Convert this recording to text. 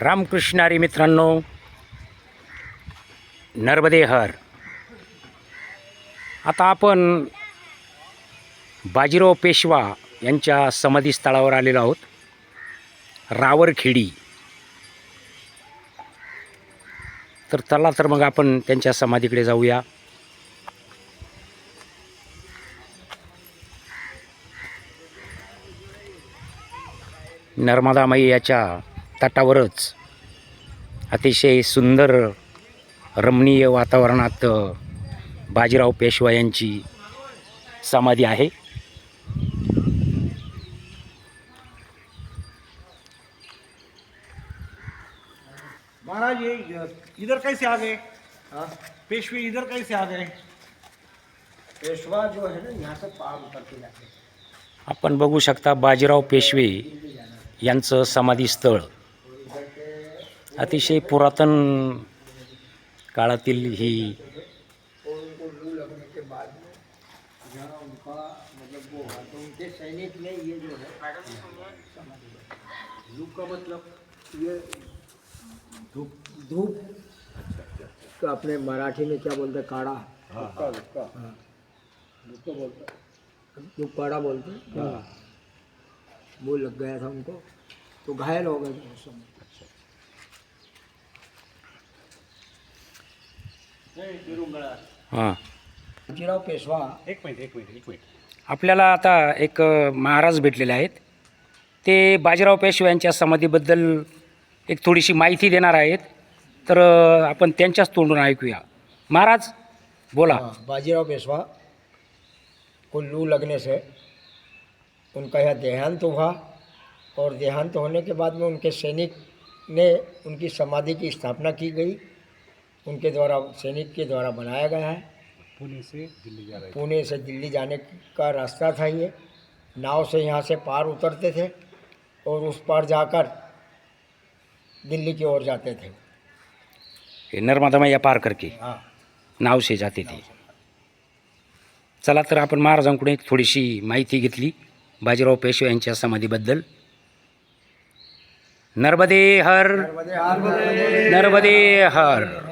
रामकृष्णारी मित्रांनो नर्मदेहर आता आपण बाजीराव पेशवा यांच्या समाधीस्थळावर आलेलो आहोत. रावरखेडी. तर चला तर मग आपण त्यांच्या समाधीकडे जाऊया. नर्मदामाई याच्या तटावरच. अतिशय सुंदर रमणीय वातावरणात बाजीराव पेशवा यांची समाधी आहे. महाराज इधर कैसे आ गए? हाँ, पेशवे इधर कैसे आ गए? पेशवा जो है ना यहाँ से पार उतर के जाते हैं। आपण बघू शकता बाजीराव पेशवे यांचं समाधीस्थळ. अतिशय पुरातन काळातील ही धूप का धूप अपने मराठी में क्या बोलते हैं? काढ़ा। धूप धूप काढ़ा बोलते वो हाँ। हाँ। लग गया था उनको तो घायल हो गए थे उस समय। हां. बाजीराव पेशवा. एक मिनिट एक मिनिट एक मिनिट. आपल्याला आता एक महाराज भेटलेले आहेत. ते बाजीराव पेशवा यांच्या समाधीबद्दल एक थोडीशी माहिती देणार आहेत. तर आपण त्यांच्याच तोंडून ऐकूया. महाराज बोला. हाँ, बाजीराव पेशवा को लू लगने से उनका यह देहांत हुआ और देहांत होने के बाद में उनके सैनिक ने उनकी समाधि की स्थापना की गई। उनके द्वारा सैनिक के द्वारा बनाया गया है। पुणे से दिल्ली जा रहे पुणे से दिल्ली जाने का रास्ता था ये। नाव से यहाँ से पार उतरते थे और उस पार जाकर दिल्ली की ओर जाते थे। नर्मदा मैया पार करके हाँ। नाव से जाते ते चला तर आपण महाराजांकडून एक थोडीशी माहिती घेतली बाजीराव पेशवे यांच्या समाधीबद्दल. नर्मदे हर नर्मदे हार. नर्मदे हर.